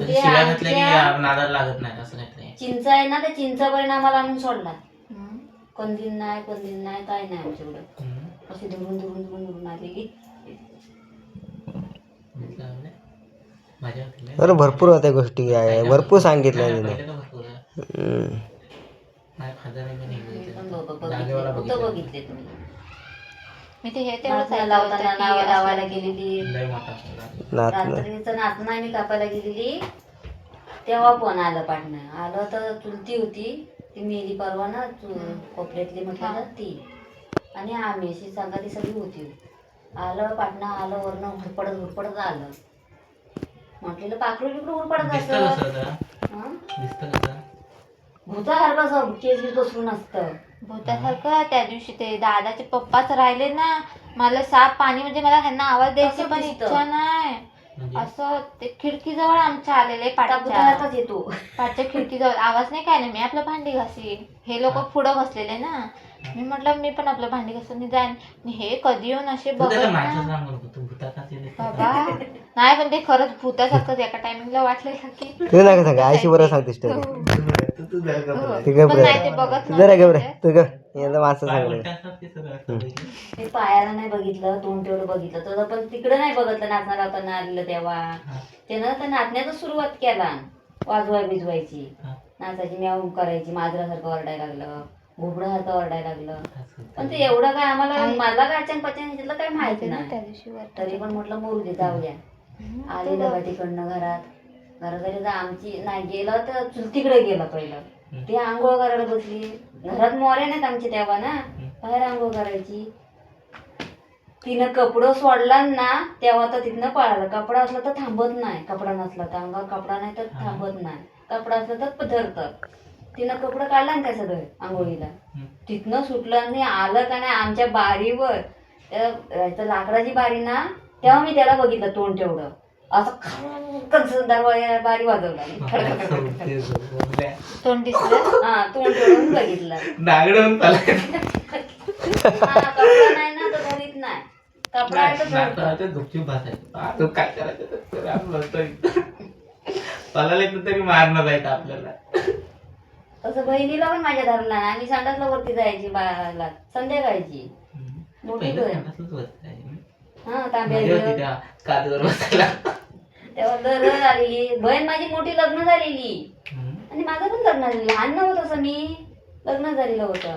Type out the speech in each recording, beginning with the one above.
तर ते शिव्या घातल्या की आमच्या- नादाला लागत नाही असं काहीतरी चिंच आहे ना त्या चिंचापर्यंत आम्हाला आणून सोडला कंदील नाही कंदील नाही काय नाही आमच्याकडं हम्म. अशी धरून धरून धरून धरून म्हटलं. माझ्या होती अरे भरपूर होत्या गोष्टी आहे भरपूर सांगितलं नाही, तिने पहिले तर भरपूर आहे. हम्म. माझ्या खासदाराने पण हे मी पण बघितलं. बघ- जागेवाला बघितले कुठं बघितलं. बघितले तुम्ही मी ते हे तेवढंच नाचणं ऐकलं लावताना होतं की नावं लावायला असं- गेलेली. लय मोठा असतो नात रात्रीचं नाचणं आम्ही कापायला गेलेली. तेव्हा पण आलं पाटणं आलं तर चुलती होती. ती मेली परवा ना चु- कोपऱ्यातली म्हटलं ना ती. आणि आम्ही अशी सांगा ती सगळी होती. आलं पाटणं आलं वरनं हुडपडत हुडपडत आलं. म्हटलेलं पाखरू बिकडू हुडपडत दिसतं असं. कसं आता? दिसतं कसं? भूतासारखं असं केस बी बसरून असतं. भूतासारखं त्या दिवशी ते दादाचे पप्पाच राहिले ना मला साप पाणी म्हणजे मला ह्यांना आवाज द्यायची असं पण दिसतं. इच्छा नाही. म्हणजे? असं ते खिडकीजवळ आमच्या आलेले भूतासारखाच येतो. पाठच्या खिडकीजवळ. आवाज नाही काय नाही मी आपलं भांडी घासीन हे लोक पुढं बसलेले ना. मी म्हटलं मी पण आपलं भांडी घासून जाईन आणि हे कधी येऊन असे तू बघत त्याला ना. माणसं तू बाबा. नाही पण ते खरंच भूतासारखंच एका टायमिंगला वाटलेलं की तू नका सांगा आयशी बरं सांगते स्टोरी तू. तू जरा गप्प हो. तू गप पण नाही ते बघत तू जरा गप. तू गप. माणसं सांगलं? मी पायाला नाही बघितलं तोंड तेवढं बघितलं. तर पण तिकडं नाही बघितलं नाचणं लावताना आलेलं तेव्हा. त्यानं त्या नाचण्याचा सुरुवात केला. वाजवाय बिजवायची. नाचायची म्याव करायची माजरासारखं ओरडायला लागलं. घोबडासारखं ओरडायला लागलं. पण ते एवढं काय आम्हाला मला काय अचानक पचान ह्याच्यातलं काय माहिती ना नाही त्या दिवशी. तरी पण म्हटलं मोरू दे जाऊ द्या आलेलं का तिकडनं घरात. घरात आली तर आमची नाही गेलं तर चुलतीकडे गेलं पहिलं. ते आंघोळ करायला बसली. घरात मोऱ्या नाहीत आमचे तेव्हा ना. बाहेर आंघोळ करायची. तिनं कपडं सोडला ना तेव्हा तर तिथनं पळालं. कपडा असला तर थांबत नाही. कपडा नसला तर अंगावर कपडा नाही तर थांबत नाही. कपडा असला तर धरतं तिनं कपडं काढला ना काय सगळं आंघोळीला. तिथनं सुटलं आणि आलं का नाही आमच्या बारीवर. त्या- लाकडाची बारी ना तेव्हा मी त्याला बघितलं तोंड तेवढं. असं खडकन दरवाजा बारी वाजवला. ते झोपल्या. तोंड दिसलं? हा तोंड तेवढं बघितलं. हा, कपडा नाही ना तर घरीच नाही. कपडा आहे. तो काय करायचं? ते तरी. पळायला येतं तरी मारणं जायचं आपल्याला. तसं बहिणीला पण माझ्या धरला ना आम्ही संडासला वरती जायची बाळाला. संध्याकाळची. मोठी बहीण. हा तांब्या कादवर तेव्हा दर आलेली. बहीण माझी मोठी लग्न झालेली. आणि माझं पण लग्न झालेलं. लहान नव्हतं असं मी. लग्न झालेलं होतं.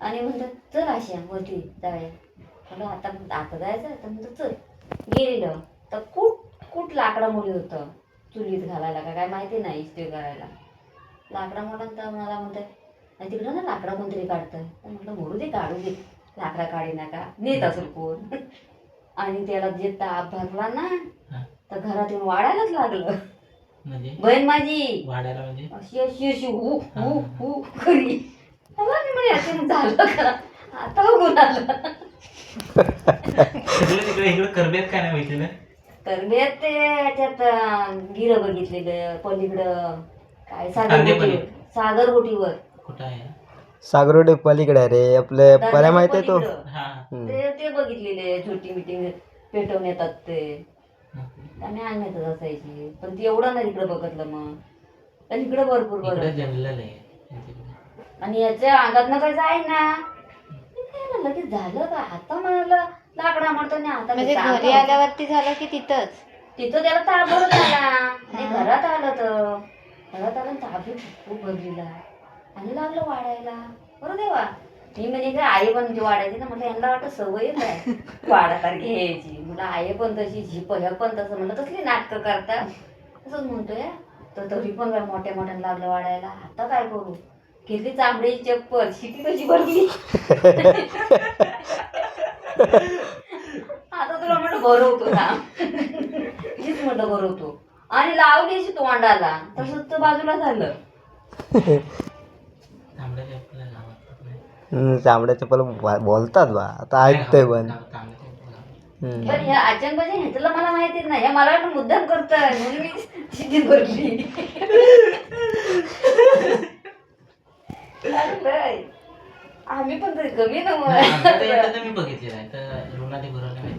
आणि म्हणतात चल आशा वरती जाऊया. म्हणलं आता आता जायचं? तर म्हणतो चल. गेलेलं. तर कुठ कुठ लाकडा मुली होतं. चुलीत घालायला का काय माहिती नाही इस्त्री करायला. लाकडा मोठा तर मला म्हणतात आणि तिकडं ना लाकडा कोणतरी काढतं. तर म्हटलं मोडू दे काढू दे. लाकडा काढी नका. नेत असेल कोण. आणि त्याला जे ताप भरला ना. तर घरात येऊन वाढायलाच लागलं. म्हणजे? बहीण माझी. वाढायला म्हणजे? अशी अशी अशी हू हू हू करी. तेव्हा मी म्हणे याच्यानं झालं का? आता बघून आलं. तिकडे तिकडे इकडे करबेत काय नाही माहिती ना? ते याच्यात अं, गिरं बघितलेलं पलीकडं. काय? सागर कुठं आहे? सागरोडे पलीकडे आहे रे. आपले पर्या माहीत आहे तो? पलीकडं. हा. हम्म. ते ते बघितलेले छोटी मिटिंग पेटवून येतात ते. आम्ही आणण्यातच असायची. पण ते एवढं नाही इकडं बघितलं मग. पण इकडं भरपूर इकडे बघत जंगल आहे. यांच्याकडे. आणि याच्या अंगात काय जाय ना? मी काय म्हणलं की झालं का? आता म्हणालं लाकडा म्हणतो नाही आता मी म्हणजे घरी आल्यावरती झालं की तिथंच? तिथं त्याला भरत आला आणि घरात आलं तर. घरात आलं आणि ताप बी खूप भरलेला आणि लागलं वाढायला. बरं देवा. मी म्हणे काय आई पण वाढायची ना म्हटलं यांना वाटत सवयच आहे. वाढासारखी यायची म्हटलं आई पण तशी झिप ह्या पण तसं. म्हणलं तसली नाटकं करतात. तसंच म्हणतोय. तर तरी पण काय मोठ्या मोठ्यानं लागलं वाढायला. आता काय करू? घेतली चांबडीची चप्पल. शिटी कशी भरली? आता तुला म्हटलं भरवतो ना. हीच म्हटलं भरवतो. आणि लावली अशी तोंडाला. तसंच तर बाजूला झालं. चामड्याचे पण बोलतात बा. आता ऐकतोय पण. हम्म. पण ह्या अचंबाजी ह्याच्याला मला माहितीच नाही. हे मला वाटलं मुद्दाम करतोय. म्हणून मी भरली. आम्ही पण तरी कमी नव्हतं इथं तर मी बघितलेलं आहे. तर माहिती.